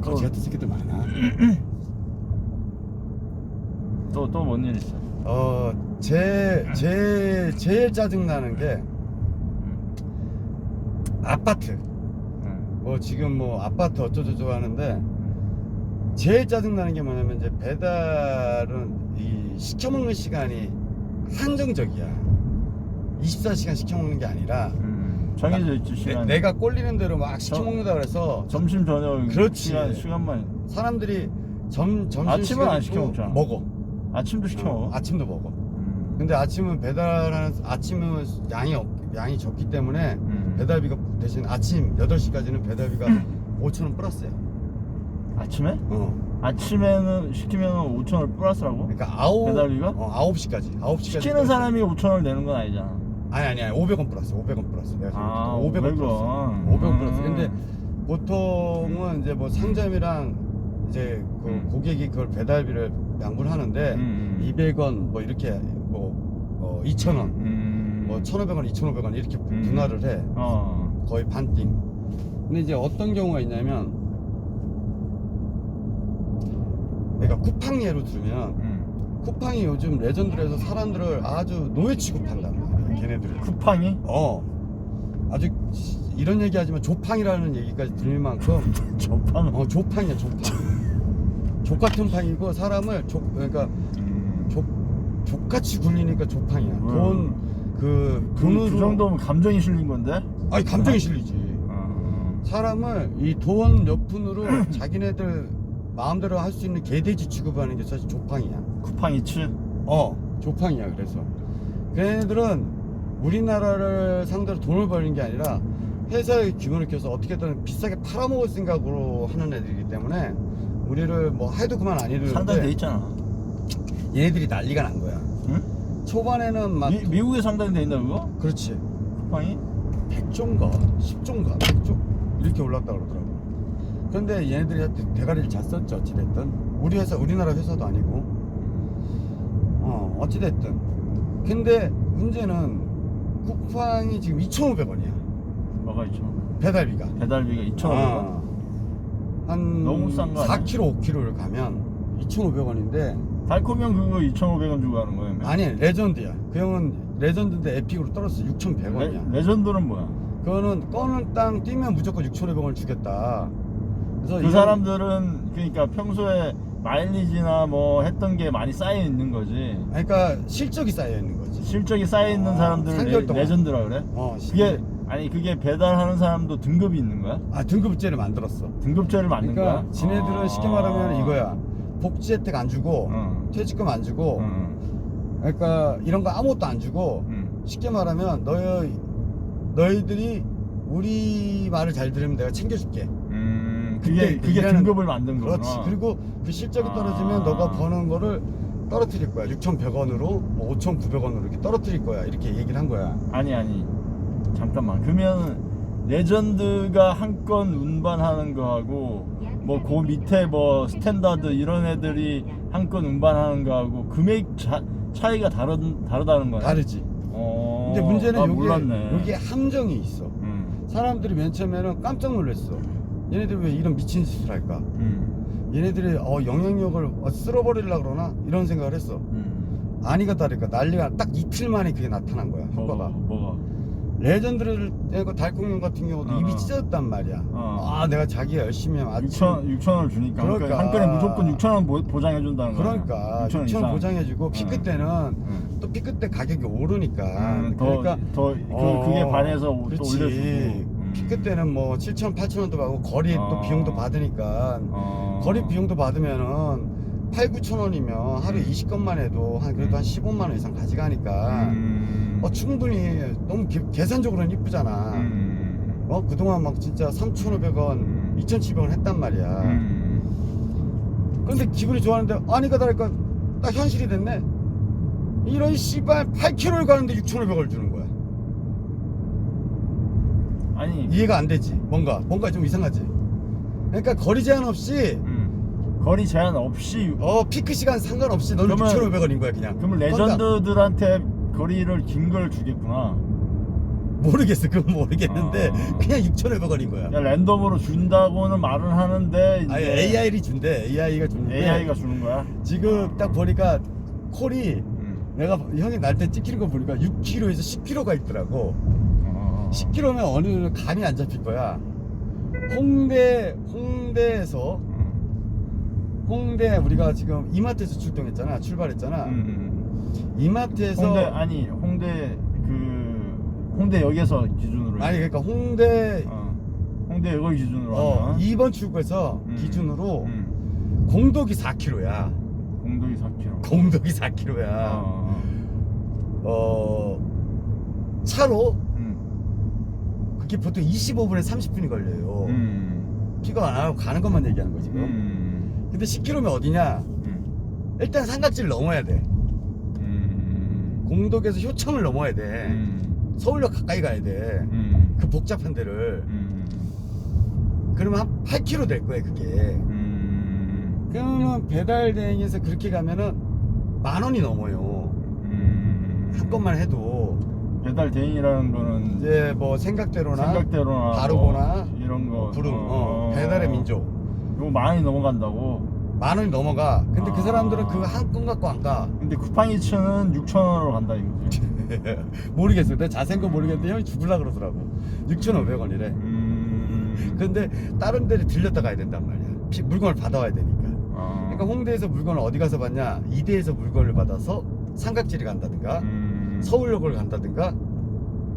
거지 같은 새끼들 많아. 또 또 뭔 일 있어? 어, 제, 제, 제일 짜증나는 게 아파트. 응. 뭐 지금 뭐 아파트 어쩌저쩌고 하는데 제일 짜증나는 게 뭐냐면 이제 배달은 이 시켜먹는 시간이 한정적이야. 24시간 시켜먹는 게 아니라 음. 정해져 있지 시간. 내, 가 꼴리는 대로 막 시켜 먹는다 그래서 점심 저녁 그렇지. 시간 시간만 사람들이 점, 점심 아침은 시간에 안또 시켜 먹잖아. 먹어. 아침도 시켜 먹어. 어, 아침도 먹어. 음. 근데 아침은 배달하는 아침은 양이 없, 양이 적기 때문에 음. 배달비가 대신 아침 8시까지는 배달비가 5천 원 플러스야. 아침에? 어. 아침에는 시키면 5천 원 플러스라고? 그러니까 아홉 배달비가? 어, 9시까지. 9시까지. 시키는 사람이 5천 원을 내는 건 아니잖아. 아니 아니 아니 500원 플러스. 500원 플러스. 내가 아, 500원, 500원 플러스. 500원. 500원 플러스. 음. 근데 보통은 이제 뭐 상점이랑 이제 그 음. 고객이 그걸 배달비를 양분을 하는데 음. 200원 뭐 이렇게 뭐 어, 2,000원, 음. 뭐 1,500원, 2,500원 이렇게 음. 분할을 해. 어. 거의 반띵. 근데 이제 어떤 경우가 있냐면 내가 쿠팡 예로 들면 음. 쿠팡이 요즘 레전드에서 사람들을 아주 노예 말이야. 걔네들이. 쿠팡이? 어. 아주 이런 얘기하지만 조팡이라는 얘기까지 들릴 만큼 저팡. 어 조팡이야 조팡. 족 같은 팡이고 사람을 족 그러니까 음. 족 족같이 굴리니까 조팡이야. 음. 돈그 그, 돈으로 그 정도면 감정이 실린 건데? 아니 감정이 실리지. 어. 사람을 이 돈 몇 푼으로 자기네들 마음대로 할 수 있는 개돼지 취급하는 게 사실 조팡이야. 쿠팡이츠? 어, 조팡이야. 그래서 걔네들은 우리나라를 상대로 돈을 벌는 게 아니라 회사의 규모를 켜서 어떻게든 비싸게 팔아먹을 생각으로 하는 애들이기 때문에 우리를 뭐 해도 그만 안 해도 상당히 돼 되는데 있잖아. 얘네들이 난리가 난 거야. 응? 초반에는 막 미, 미국에 상당히 돼 있나 그거? 그렇지. 쿠팡이? 100조인가 10조인가 100조 이렇게 올랐다 그러더라고 그런데 얘네들이 하여튼 대가리를 잘 썼죠 어찌됐든 우리 회사 우리나라 회사도 아니고 어 어찌됐든 근데 문제는 쿠팡이 지금 2,500원이야 뭐가 있죠? 배달비가 배달비가 2,500원? 아, 한 너무 싼거 아니야? 4kg 5kg를 가면 2,500원인데 달콤형 그거 2,500원 주고 하는 거예요? 아니 레전드야 그 형은 레전드인데 에픽으로 떨어졌어 6,100원이야 레, 전드는 뭐야? 그거는 꺼는 땅 뛰면 무조건 6,500원을 주겠다. 그래서 그 이건- 사람들은 그러니까 평소에 마일리지나 뭐 했던 게 많이 쌓여 있는 거지. 그러니까 실적이 쌓여 있는 거지. 실적이 쌓여 있는 아, 사람들을 삼개월 레, 동안. 레전드라 그래? 어, 그게 아니 그게 배달하는 사람도 등급이 있는 거야? 아 등급제를 만들었어. 등급제를 만든 그러니까 거야? 지네들은 아. 쉽게 말하면 이거야. 복지 혜택 안 주고 응. 퇴직금 안 주고 응. 그러니까 이런 거 아무것도 안 주고 응. 쉽게 말하면 너희 너희들이 우리 말을 잘 들으면 내가 챙겨줄게. 그게 그게 일하는 등급을 만든 거구나. 그렇지. 그리고 그 실적이 아. 떨어지면 너가 버는 거를 떨어뜨릴 거야. 6,100원으로 뭐 5,900원으로 이렇게 떨어뜨릴 거야. 이렇게 얘기를 한 거야. 아니 아니 잠깐만 그러면 레전드가 한 건 운반하는 거하고 뭐 그 밑에 뭐 스탠다드 이런 애들이 한 건 운반하는 거하고 금액 차, 차이가 다르, 다르다는 거네 다르지. 어, 근데 문제는 나 여기에, 몰랐네 여기에 함정이 있어. 음, 사람들이 맨 처음에는 깜짝 놀랐어. 얘네들 왜 이런 미친 짓을 할까? 음, 얘네들이 어, 영향력을 어, 쓸어버리려고 그러나? 이런 생각을 했어. 음. 아니가 다를까 난리가 딱 이틀 만에 그게 나타난 거야. 효과가. 뭐가 레전드를 그 달콩형 같은 경우도 어, 입이 어. 찢어졌단 말이야. 어. 아 내가 자기가 열심히 하면 아침 6천 6천 원을 주니까 그러니까. 그러니까 한 건에 무조건 6천 원 보장해 준다는 거야 그러니까 6천 원 6천 이상 보장해주고 피크 어. 때는 응. 또 피크 때 가격이 오르니까 음, 더, 그러니까 더 그, 어, 그게 반해서 또 그렇지. 올려주고 음. 피크 때는 뭐 7천 8천 원도 받고 거리 또 어. 비용도 받으니까 어. 거리 비용도 받으면은 8, 9천 원이면 하루에 음. 20건만 해도 한 그래도 음. 한 15만 원 이상 가져가니까 음. 어 충분히 너무 기- 계산적으로는 이쁘잖아. 음. 어 그동안 막 진짜 3,500원, 음. 2,700원 했단 말이야. 음. 근데 기분이 좋았는데 아니가 다를까 딱 현실이 됐네. 이런 씨발 8km를 가는데 6,500원을 주는 거야. 아니 이해가 안 되지. 뭔가 뭔가 좀 이상하지. 그러니까 거리 제한 없이 음. 거리 제한 없이 어 피크 시간 상관없이 너는 그러면- 6,500원인 거야 그냥. 건당. 레전드들한테 거리를 긴 걸 주겠구나 모르겠어 그건 모르겠는데 아. 그냥 6,500원인 거야 야, 랜덤으로 준다고는 말은 하는데 아니 이제 AI를 준대 AI가 주는데 AI가 주는 거야? 지금 딱 보니까 콜이 음. 내가 형이 날 때 찍히는 거 보니까 6kg에서 10kg가 있더라고 어. 10kg면 어느 감이 안 잡힐 거야 홍대 홍대에서 음. 홍대 우리가 지금 이마트에서 출동했잖아 출발했잖아 음. 이마트에서 홍대 아니 홍대 그 홍대역에서 기준으로 아니 그러니까 홍대 어. 홍대역을 기준으로 어, 하면 2번 출구에서 음. 기준으로 음. 공덕이 4km야 공덕이 4km 공덕이 4km야 어. 어 차로 음. 그게 보통 25분에 30분이 걸려요 음. 피가 안 하고 가는 것만 얘기하는 거 지금 음. 근데 10km면 어디냐 음. 일단 삼각지를 넘어야 돼 음. 공덕에서 효청을 넘어야 돼 음. 서울역 가까이 가야 돼그 음. 복잡한 데를 음. 그러면 한 8km 될 거야 그게 음. 그러면 배달 대행에서 그렇게 가면은 만 원이 넘어요 음. 한 건만 해도 배달 대행이라는 거는 이제 뭐 생각대로나 생각대로나 바르거나 뭐 이런 거. 부름 어, 배달의 민족. 이거 많이 넘어간다고. 만 원이 넘어가. 근데 그 아. 사람들은 그거 한건 갖고 안가. 근데 쿠팡이츠는 6천 원으로 간다 이거지. 모르겠어요. 내가 자세한 건 모르겠는데 형이 죽을라 그러더라고. 6,500원이래. 음. 근데 다른 데를 들렸다 가야 된단 말이야. 피- 물건을 받아와야 되니까. 아. 그러니까 홍대에서 물건을 어디 가서 받냐? 이대에서 물건을 받아서 삼각지를 간다든가. 음. 서울역을 간다든가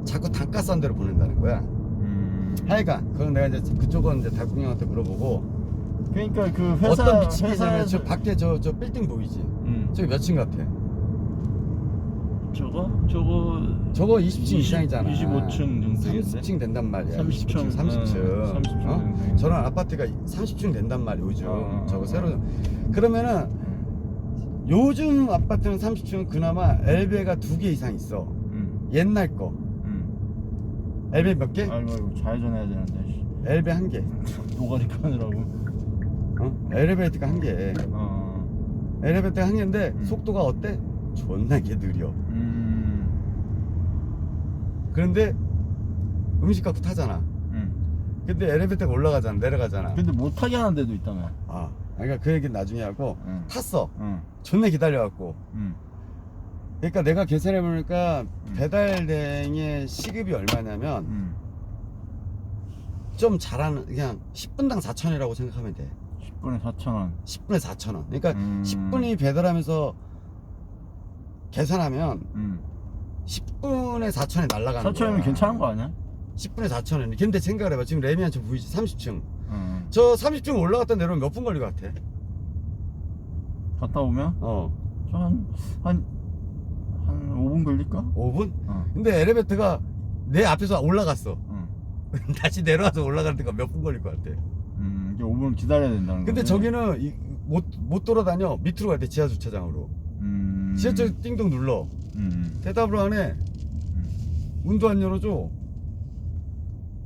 자꾸 단가 싼 데로 보낸다는 거야. 음. 하여간 그건 내가 이제 그쪽은 이제 달콩 형한테 물어보고 그러니까 그 회사 어떤 회사에서 저 밖에 저 저 빌딩 보이지? 음. 저기 몇 층 같아? 저거? 저거 저거 20층 20 이상이잖아. 25층 정도인데? 30층 된단 말이야. 30층, 30층 30층. 어, 30층 어? 정도. 저런 아파트가 30층 된단 말이야 요즘. 어, 저거 어, 새로 그러면은 요즘 아파트는 30층은 그나마 엘베가 두 개 이상 있어 음. 옛날 거 음. 엘베 몇 개? 아이고 아이고 좌회전 해야 되는데 씨. 엘베 한 개. 노가리 까느라고 어? 엘리베이터가 한 개. 어. 엘리베이터가 한 개인데 음. 속도가 어때? 존나게 느려. 음. 그런데 음식 갖고 타잖아. 음. 근데 엘리베이터가 올라가잖아, 내려가잖아. 근데 못하게 하는 데도 있다며 아, 그러니까 그 얘기는 나중에 하고 응. 탔어. 응. 존나 기다려갖고. 응. 그러니까 내가 계산해 보니까 음. 배달 대행의 시급이 얼마냐면 응. 좀 잘하는 그냥 10분당 4천이라고 생각하면 돼. 10분에 4,000원 10분에 4천 원. 그러니까 음. 10분이 배달하면서 계산하면 응. 10분에 4천에 날라가는 4,000원이면 거야. 괜찮은 거 아니야? 10분에 4천 원. 근데 생각을 해봐. 지금 레미안 저 보이지? 30층. 응. 저 30층 올라갔다 내려오면 몇 분 걸릴 것 같아? 갔다 오면 어. 한, 한, 한 5분 걸릴까? 5분? 어. 근데 엘리베이터가 내 앞에서 올라갔어. 응. 다시 내려와서 올라가는 데가 몇 분 걸릴 것 같아? 음, 이제 5분 기다려야 된다는 근데 거지. 저기는 이- 못, 못 돌아다녀. 밑으로 갈 때 지하 주차장으로. 음. 지하철 띵동 눌러. 음. 대답을 안 해. 음. 문도 안 열어줘.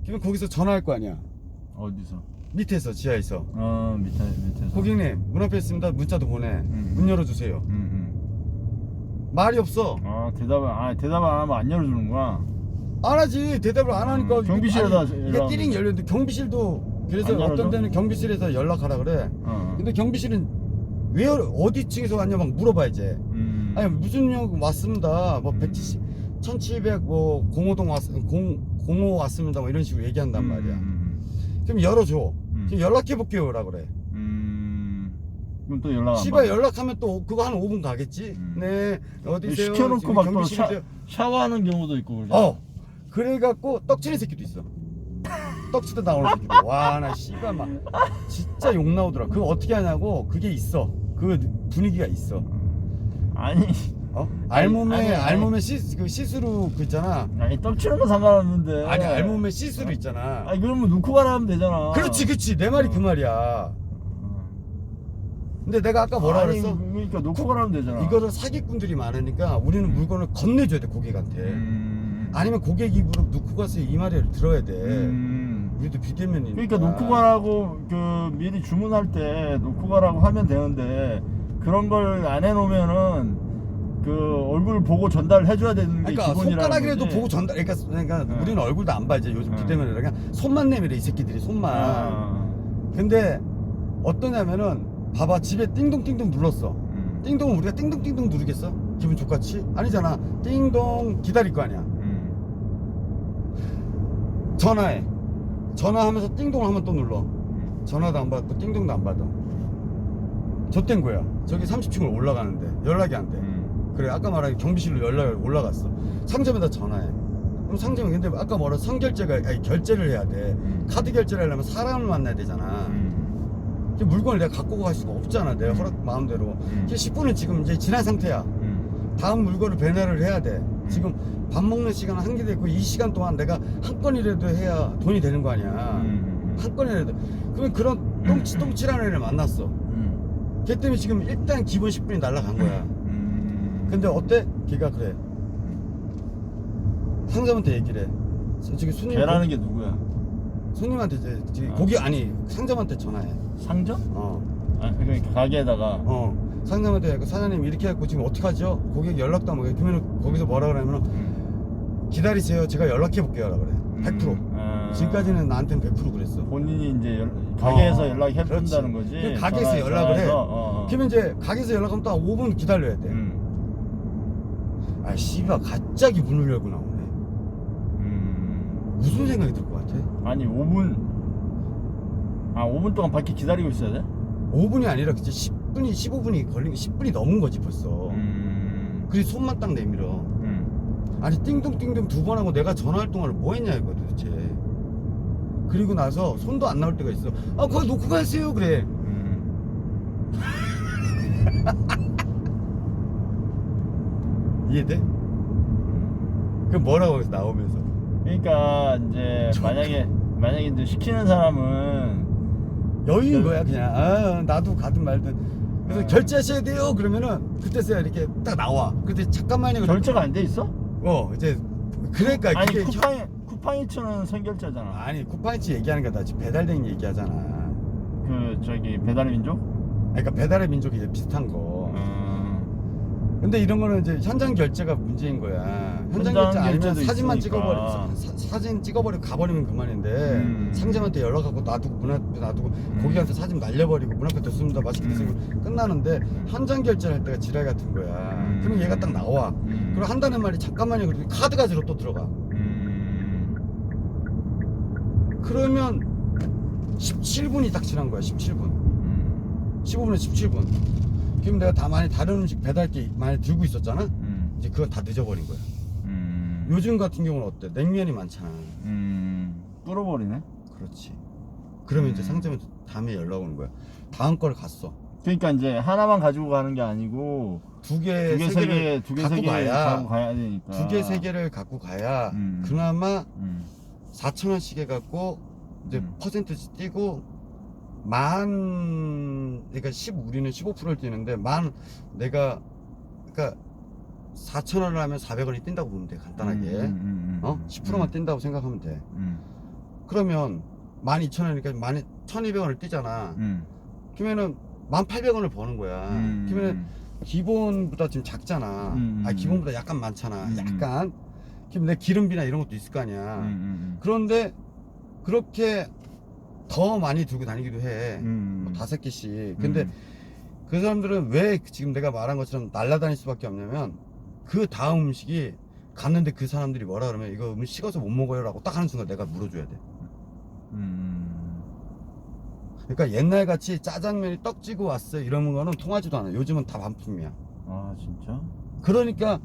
그러면 거기서 전화할 거 아니야. 어디서? 밑에서 지하에서. 어, 밑에, 밑에서. 고객님 문 앞에 있습니다. 문자도 보내. 음. 문 열어주세요. 응, 응. 말이 없어. 아, 대답을, 아, 대답을 안 하면 안 열어주는구나. 안 하지. 대답을 안 하니까. 음, 경비실에다 아니, 이게 연락- 띠링 열렸는데 경비실도 그래서 안 열어줘? 어떤 데는 경비실에서 연락하라 그래. 어. 근데 경비실은 왜 열- 어디 층에서 왔냐 막 물어봐 이제. 음. 아니 무슨 역 왔습니다. 뭐 음. 170, 1700, 뭐 공호동 왔, 공, 공호 왔습니다. 뭐 이런 식으로 얘기한단 말이야. 음. 그럼 열어줘. 음. 그럼 연락해 볼게요라 그래. 음. 그럼 또 연락 안 씨발 받아. 연락하면 또 그거 한 5분 가겠지. 음. 네 어디세요? 시켜놓고 지금 막또 경비실인데요. 샤워하는 경우도 있고 그러잖아. 어. 그래갖고 떡치는 새끼도 있어. 떡치도 나오는 새끼도. 와, 나 씨발 막 진짜 욕 나오더라. 그거 어떻게 하냐고 그게 있어. 그 분위기가 있어. 아니, 어? 알몸에 아니, 아니. 알몸에 시, 그 시스루 그 있잖아. 아니 떡치는 건 상관없는데. 아니 알몸에 시스루 있잖아. 아니 그러면 놓고 가라 하면 되잖아. 그렇지, 그렇지. 내 말이 그 말이야. 근데 내가 아까 뭐라 아니, 그랬어? 그러니까 놓고 가라 하면 되잖아. 이거를 사기꾼들이 많으니까 우리는 물건을 건네줘야 돼 고객한테. 음. 아니면 고객 입으로 놓고 가서 이 말을 들어야 돼. 음. 우리도 비대면이니까. 그러니까 놓고 가라고 그 미리 주문할 때 놓고 가라고 하면 되는데 그런 걸 안 해놓으면은 그 얼굴 보고 전달해줘야 되는 게 그러니까 기본이라는 손가락이라도 거지. 보고 전달 그러니까, 그러니까 응. 우리는 얼굴도 안 봐 이제 요즘 응. 부대면은 그냥 손만 내밀어 이 새끼들이 손만 아, 근데 어떠냐면은 봐봐 집에 띵동띵동 눌렀어 음, 띵동은 우리가 띵동띵동 누르겠어? 기분 좋같이? 아니잖아 띵동 기다릴 거 아니야 음, 전화해 전화하면서 띵동을 한번 또 눌러 음. 전화도 안 받고 띵동도 안 받아 저땐 거야 저기 30층으로 올라가는데 연락이 안 돼 음. 그래 아까 말한 경비실로 연락이 올라갔어 상점에다 전화해 그럼 상점에 근데 아까 말한 선결제가 아니 결제를 해야 돼 음. 카드 결제를 하려면 사람을 만나야 되잖아 음. 그 물건을 내가 갖고 갈 수가 없잖아 내 음. 허락 마음대로 음. 이게 10분은 지금 이제 지난 상태야 음. 다음 물건을 배달을 해야 돼 지금 밥 먹는 시간 한개 됐고 이 시간 동안 내가 한 건이라도 해야 돈이 되는 거 아니야 음. 한 건이라도 그러면 그런 똥치 똥치라는 애를 만났어 음. 걔 때문에 지금 일단 기본 10분이 날라간 거야 음. 근데 어때? 걔가 그래 상점한테 얘기를 해 저기 손님 걔라는 게 누구야? 손님한테 이제 저기 아. 고기 아니 상점한테 전화해 상점? 어, 아, 그러니까 가게에다가 어. 상점한테 그 사장님 이렇게 해갖고 지금 어떻게 하죠? 고객 연락도 안 오게 그러면 거기서 뭐라 그러면은 음. 기다리세요 제가 연락해 볼게요 라 그래 100% 음. 아. 지금까지는 나한테는 100% 그랬어 본인이 이제 연- 가게에서 어, 연락해 그렇지. 본다는 거지. 그 가게에서 전화- 연락을 해. 전화해서, 어, 어. 그러면 이제 가게에서 연락하면 또 5분 기다려야 돼 음. 아 씨발 갑자기 문을 열고 나오네 음. 무슨 생각이 들 것 같아? 아니 5분 아 5분 동안 밖에 기다리고 있어야 돼? 5분이 아니라 그치 10분이 15분이 걸린 10분이 넘은 거지 벌써 음. 그리고 손만 딱 내밀어 음. 아니 띵동띵동 두 번 하고 내가 전화할 동안을 뭐 했냐 이거 도대체 그리고 나서 손도 안 나올 때가 있어 아 거기 놓고 가세요 그래 음. 이해돼? 그럼 뭐라고 해서 나오면서 그러니까 이제 저- 만약에 만약에 이제 시키는 사람은 여유인 그- 거야 그냥 아 나도 가든 말든 그래서 아. 결제하셔야 돼요 그러면은 그때서야 이렇게 딱 나와 근데 잠깐만요 결제가 안 돼 있어? 어 이제 그러니까 아니 그게 혀- 쿠팡이 쿠팡이츠는 선결제잖아. 아니 쿠팡이츠 얘기하는 거나 지금 배달된 얘기하잖아 그 저기 배달의 민족? 그러니까 배달의 민족이 이제 비슷한 거 음. 근데 이런 거는 이제 현장 결제가 문제인 거야. 현장 현장 결제 아니면 결제도 사진만 있으니까. 찍어버리고 사, 사- 사진 찍어버리고 가버리면 그만인데 음. 상점한테 연락하고 놔두고 문 앞에 놔두고 음. 고객한테 사진 날려버리고 문 앞에 뒀습니다 맛있게 음. 드시고 끝나는데 현장 결제를 할 때가 지랄 같은 거야. 음. 그럼 얘가 딱 나와. 음. 그리고 한다는 말이 잠깐만요. 그리고 카드 가지로 또 들어가. 음. 그러면 17분이 딱 지난 거야. 17분. 음. 15분에 17분. 그럼 내가 다 많이 다른 음식 배달기 많이 들고 있었잖아. 음. 이제 그건 다 늦어버린 거야. 음. 요즘 같은 경우는 어때? 냉면이 많잖아. 음. 뚫어버리네. 그렇지. 그러면 이제 음. 상점에 다음에 연락 오는 거야. 다음 걸 갔어. 그러니까 이제 하나만 가지고 가는 게 아니고 두 개, 두 개, 세 개, 두 개, 갖고 세개 가야 가야 되니까. 두 개, 세 개를 갖고 가야 음. 그나마 음. 4천 원씩 해갖고 이제 음. 퍼센트씩 띄고 만 그러니까 10 우리는 15%를 띄는데 만 내가 그러니까 4천 원을 하면 400원이 뛴다고 보면 돼 간단하게. 음, 음, 음, 어? 음. 10%만 뛴다고 생각하면 돼. 음. 그러면 12,000원이니까 12,200원을 뛰잖아. 음. 그러면은 1,800원을 버는 거야. 음. 그러면 기본보다 지금 작잖아. 음, 아 음. 기본보다 약간 많잖아. 음, 약간. 그럼 내 기름비나 이런 것도 있을 거 아니야. 음, 음, 그런데 그렇게 더 많이 들고 다니기도 해 음. 뭐 다섯 개씩 근데 음. 그 사람들은 왜 지금 내가 말한 것처럼 날라다닐 수밖에 없냐면 그 다음 음식이 갔는데 그 사람들이 뭐라 그러면 이거 음식 식어서 못 먹어요 라고 딱 하는 순간 내가 물어줘야 돼 음. 그러니까 옛날 같이 짜장면이 떡 찌고 왔어 이러는 거는 통하지도 않아 요즘은 다 반품이야 아 진짜? 그러니까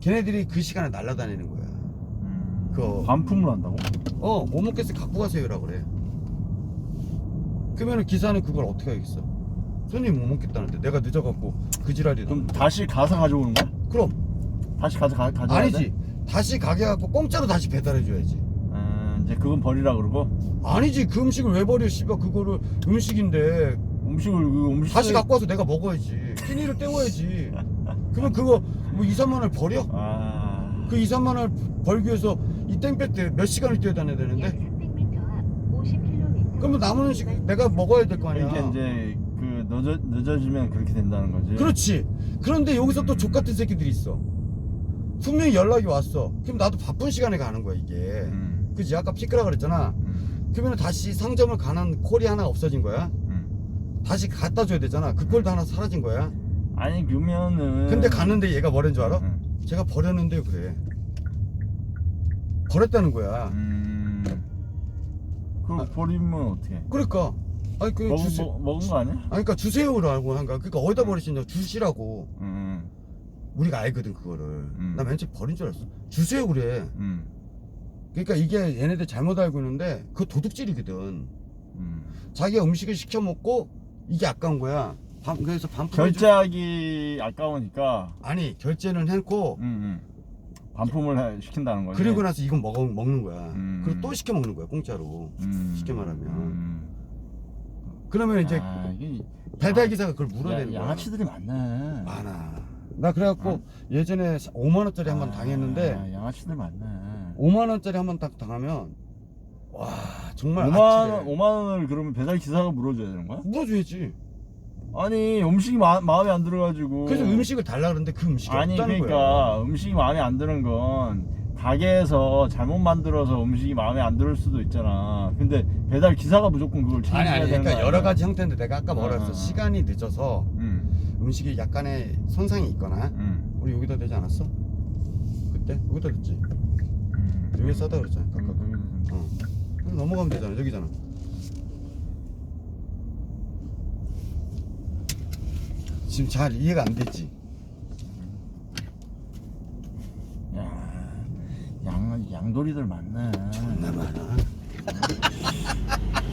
걔네들이 그 시간에 날라다니는 거야 음. 그거- 반품을 한다고? 어못 먹겠어 갖고 가세요라 그래 그러면은 기사는 그걸 어떻게 하겠어? 손님이 못 먹겠다는데 내가 늦어갖고 그 지랄이 그럼 다시 가서 가져오는 거야? 그럼. 다시 가서 가, 가져와야 아니지. 돼? 다시 가게 갖고 공짜로 다시 배달해줘야지. 음, 이제 그건 버리라 그러고? 아니지. 그 음식을 왜 버려 씨발. 그거를 음식인데. 음식을 그 음식 다시 갖고 와서 내가 먹어야지. 끼니를 때워야지. 그러면 그거 뭐 2, 3만 원을 버려? 아. 그 2, 3만 원을 벌기 위해서 이 땡볕 때몇 시간을 뛰어다녀야 되는데 그러면 남은 음식 내가 먹어야 될 거 아니야 이게 이제 그 늦어, 늦어지면 그렇게 된다는 거지. 그렇지. 그런데 여기서 또 음. 족같은 새끼들이 있어. 분명히 연락이 왔어. 그럼 나도 바쁜 시간에 가는 거야 이게. 음, 그지? 아까 피크라 그랬잖아. 음, 그러면 다시 상점을 가는 콜이 하나 없어진 거야. 음. 다시 갖다 줘야 되잖아. 그 콜도 하나 사라진 거야. 아니 그러면은. 근데 갔는데 얘가 뭐라는 줄 알아? 음, 제가 버렸는데요 그래. 버렸다는 거야. 음. 그 버리면 어떻게? 그러니까. 아니 그 먹은 주세. 먹, 먹은 거 아니야? 아니 그러니까 주세요라고 한가. 그러니까 어디다 버리시냐 주시라고. 음, 우리가 알거든 그거를. 음. 나 맨 처음 버린 줄 알았어. 주세요 그래. 음, 그러니까 이게 얘네들 잘못 알고 있는데 그 도둑질이거든. 음. 자기가 음식을 시켜 먹고 이게 아까운 거야. 반- 그래서 반품 결제하기 아까우니까. 아니 결제는 해놓고 음, 음. 반품을 해- 시킨다는 거지. 그리고 나서 이건 먹어 먹는 거야. 음. 그리고 또 시켜 먹는 거야 공짜로. 음, 쉽게 말하면. 음. 그러면 이제 아, 이게 배달 기사가 그걸 물어내는 야, 거야. 양아치들이 많네. 많아. 나 그래갖고 예전에 5만 원짜리 한 번 당했는데 아, 양아치들 많네. 5만 원짜리 한 번 딱 당하면 와 정말 5만 원, 아찔해. 5만 원을 그러면 배달 기사가 물어줘야 되는 거야? 물어줘야지. 아니 음식이 마, 마음에 안 들어가지고. 그래서 음식을 달라 그러는데 그 음식이 아니 없다는 그러니까 거야. 음식이 마음에 안 드는 건 가게에서 잘못 만들어서 음식이 마음에 안들 수도 있잖아. 근데 배달 기사가 무조건 그걸 아니 책임져야 아니 되는 그러니까 거 여러? 가지 형태인데 내가 아까 뭐라 했어 어. 시간이 늦어서 응, 음식이 약간의 손상이 있거나 응, 우리 여기다 되지 않았어? 그때 여기다 됐지. 응. 여기 싸다 그랬잖아. 음, 각각. 음, 어. 그럼 넘어가면 되잖아. 여기잖아. 지금 잘 이해가 안 되지. 야, 양 양돌이들 많네. 존나 많아.